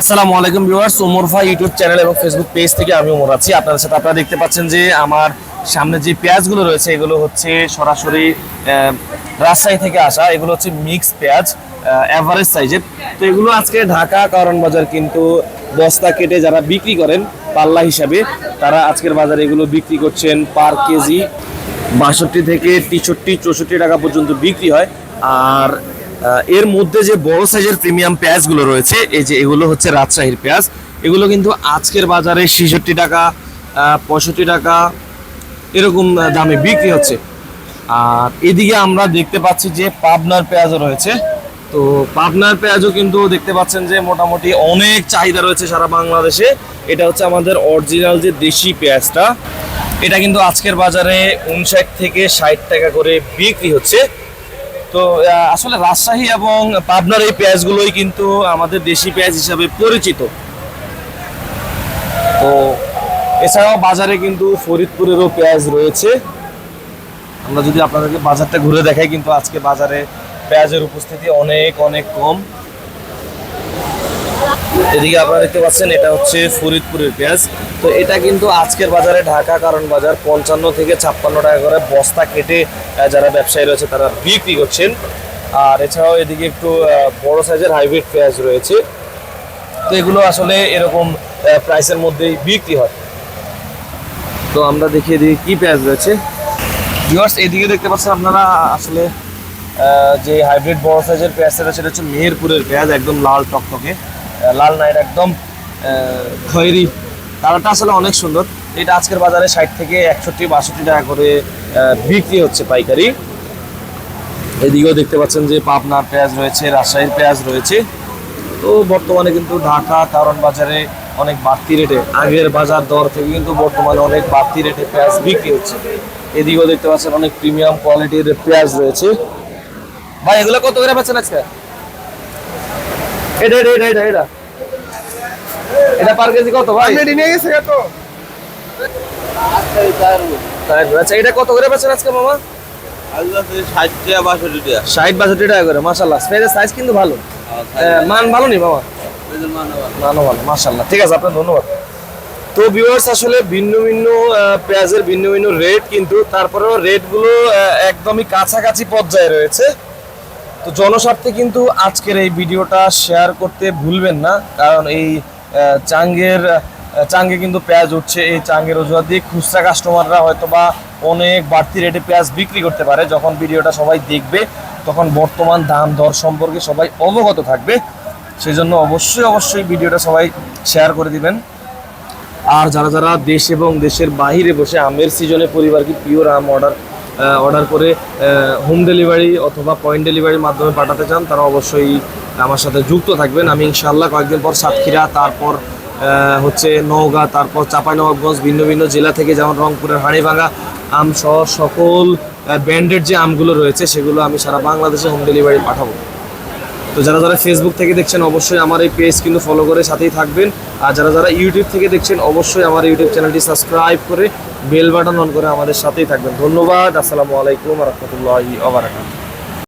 আসসালামু আলাইকুম ভিউয়ার্স, ওমর ভাই ইউটিউব চ্যানেল এবং ফেসবুক পেজ থেকে আমি ওমর আছি। আপনাদের সাথে আপনারা দেখতে পাচ্ছেন যে আমার সামনে যে পেঁয়াজগুলো রয়েছে, এগুলো হচ্ছে সরাসরি রাজশাহী থেকে আসা, এগুলো হচ্ছে মিক্স পেঁয়াজ অ্যাভারেজ সাইজের তো এগুলো আজকে ঢাকা কারণ বাজার কিন্তু বস্তা কেটে যারা বিক্রি করেন, পাল্লা হিসাবে, তারা আজকের বাজারে এগুলো বিক্রি করছেন পার কেজি। বাষট্টি থেকে তেষট্টি, চৌষট্টি টাকা পর্যন্ত বিক্রি হয়। আর এর মধ্যে যে বড় সাইজের প্রিমিয়াম পেঁয়াজগুলো রয়েছে, এই যে এগুলো হচ্ছে রাজশাহীর পেঁয়াজ, এগুলো কিন্তু আজকের বাজারে ছেষট্টি টাকা পঁয়ষট্টি টাকা, এরকম দামে বিক্রি হচ্ছে। আর এদিকে আমরা দেখতে পাচ্ছি যে পাবনার পেঁয়াজও রয়েছে। তো পাবনার পেঁয়াজও কিন্তু দেখতে পাচ্ছেন যে মোটামুটি অনেক চাহিদা রয়েছে সারা বাংলাদেশে। এটা হচ্ছে আমাদের অরিজিনাল যে দেশি পেঁয়াজটা। এটা কিন্তু আজকের বাজারে উনষাট থেকে ষাট টাকা করে বিক্রি হচ্ছে। তো আসলে রাজশাহী এবং পাবনার এই পেঁয়াজগুলোই কিন্তু আমাদের দেশি পেঁয়াজ হিসাবে পরিচিত। তো, এছাড়াও বাজারে কিন্তু ফরিদপুরেরও পেঁয়াজ রয়েছে। আমরা যদি আপনাদেরকে বাজারটা ঘুরে দেখাই, কিন্তু আজকে বাজারে পেঁয়াজের উপস্থিতি অনেক অনেক কম। এদিকে আপনারা দেখতে পাচ্ছেন, এটা হচ্ছে ফরিদপুরের পেঁয়াজ। তো এটা কিন্তু আজকের বাজারে ঢাকা কারণ বাজার, পঞ্চান্ন থেকে ছাপ্পান্ন টাকা করে বস্তা কেটে যারা ব্যবসায়ী রয়েছে তারা বিক্রি করছেন। আর এছাড়াও এদিকে একটু বড় সাইজের হাইব্রিড পেঁয়াজ রয়েছে। তো এগুলো আসলে এরকম প্রাইসের মধ্যেই বিক্রি হয়। তো আমরা দেখিয়ে দিই কি পেঁয়াজ রয়েছে। ভিউয়ার্স, এদিকে দেখতে পাচ্ছেন আপনারা, আসলে যে হাইব্রিড বড় সাইজের পেঁয়াজটা সেটা হচ্ছে মেহেরপুরের পেঁয়াজ, একদম লাল টকটকে। লাল না এটা একদম খয়েরি। কালারটা আসলে অনেক সুন্দর। এটা আজকের বাজারে ষাট থেকে একষট্টি, বাষট্টি টাকা করে বিক্রি হচ্ছে পাইকারি। এদিকেও দেখতে পাচ্ছেন যে পাবনার পেঁয়াজ রয়েছে, রাজশাহীর পেঁয়াজ রয়েছে। তো বর্তমানে কিন্তু ঢাকা, কারণ বাজারে অনেক বাড়তি রেটে, আগের বাজার দর থেকে কিন্তু বর্তমানে অনেক বাড়তি রেটে পেঁয়াজ বিক্রি হচ্ছে। এদিকেও দেখতে পাচ্ছেন অনেক প্রিমিয়াম কোয়ালিটির পেঁয়াজ রয়েছে। ভাই, এগুলো কত করে বেচেন আজকে? এটা এটা এটা এটা এটা। এটা পার কেজি কত ভাই? নিয়ে গেছে আচ্ছা এটা কত করে বেচেন আজকে মামা? ষাট বাষট্টি টাকা ষাট বাষট্টি টাকা করে মাসাল্লাহ পেঁয়াজের সাইজ কিন্তু ভালো মান ভালো নি মামা? মানো ভালো। ঠিক আছে আপনার ধন্যবাদ। তো ভিউয়ার্স আসলে ভিন্ন ভিন্ন পেঁয়াজের ভিন্ন ভিন্ন রেট কিন্তু তারপরেও রেটগুলো একদমই কাছাকাছি পর্যায়ে রয়েছে। তো জনস্বার্থে কিন্তু আজকের এই ভিডিওটা শেয়ার করতে ভুলবেন না, কারণ এই চাঙ্গের চাঙ্গে কিন্তু পেঁয়াজ উঠছে, এই চাঙ্গের অজুহাত দিয়ে খুচরা কাস্টমাররা হয়তো বা অনেক বাড়তি রেটে পেঁয়াজ বিক্রি করতে পারে। যখন ভিডিওটা সবাই দেখবে, তখন বর্তমান দাম দর সম্পর্কে সবাই অবগত থাকবে। সেই জন্য অবশ্যই অবশ্যই ভিডিওটা সবাই শেয়ার করে দিবেন। আর যারা যারা দেশ এবং দেশের বাইরে বসে আমের সিজনে পরিবারকে পিওর আম অর্ডার অর্ডার করে হোম ডেলিভারি অথবা পয়েন্ট ডেলিভারির মাধ্যমে পাঠাতে চান, তারা অবশ্যই আমার সাথে যুক্ত থাকবেন। আমি ইনশাআল্লাহ কয়েকদিন পর সাতক্ষীরা, তারপর হচ্ছে নওগাঁ, তারপর চাঁপাইনবাবগঞ্জ, ভিন্ন ভিন্ন জেলা থেকে যেমন রংপুরের হাড়িভাঙা আম সহ সকল ব্র্যান্ডেড যে আমগুলো রয়েছে, সেগুলো আমি সারা বাংলাদেশে হোম ডেলিভারি পাঠাবো। তো যারা যারা ফেসবুক থেকে দেখছেন, অবশ্যই আমার এই পেজ কিন্তু ফলো করে সাথেই থাকবেন। আর যারা যারা ইউটিউব থেকে দেখছেন, অবশ্যই আমার ইউটিউব চ্যানেলটি সাবস্ক্রাইব করে বেল বাটন অন করে আমাদের সাথেই থাকবেন। ধন্যবাদ, আসসালামু আলাইকুম রহমতুল্লাহি ওবারাকাতুহু